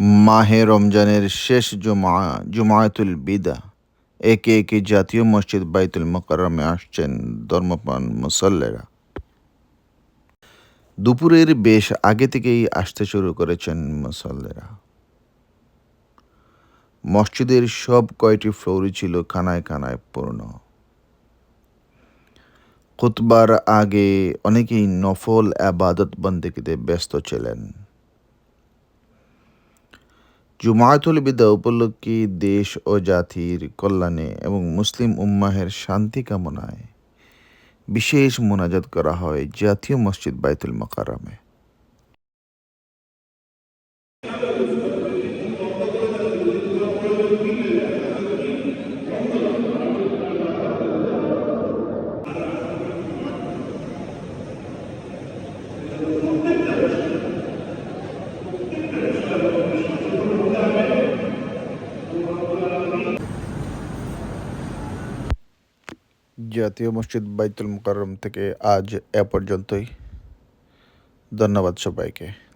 মাহে রমজানের শেষ জুমা জুমায়াতুল বিদা। একে একে জাতীয় মসজিদ বাইতুল মোকাররমে আসছেন ধর্মপ্রাণ মুসল্লেরা। দুপুরের বেশ আগে থেকেই আসতে শুরু করেছেন মুসল্লেরা। মসজিদের সব কয়টি ফ্লোরই ছিল খানায় খানায় পূর্ণ। খুতবার আগে অনেকেই নফল আবাদত বন্দেকিতে ব্যস্ত ছিলেন। জুমায়াতুল বিদা উপলক্ষে দেশ ও জাতির কল্যাণে এবং মুসলিম উম্মাহের শান্তি কামনায় বিশেষ মোনাজাত করা হয় জাতীয় মসজিদ বাইতুল মোকাররমে। জাতীয় মসজিদ বাইতুল মোকাররম থেকে আজ এ পর্যন্তই। ধন্যবাদ সবাইকে।